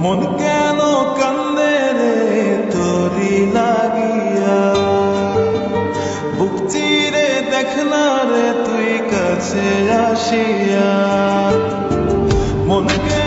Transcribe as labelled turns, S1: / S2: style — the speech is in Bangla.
S1: মন কেন কান্দে রে? তোরি লাগিয়া। বুক চিরে দেখ না রে, তুই কাছে আসিয়া। মন কেন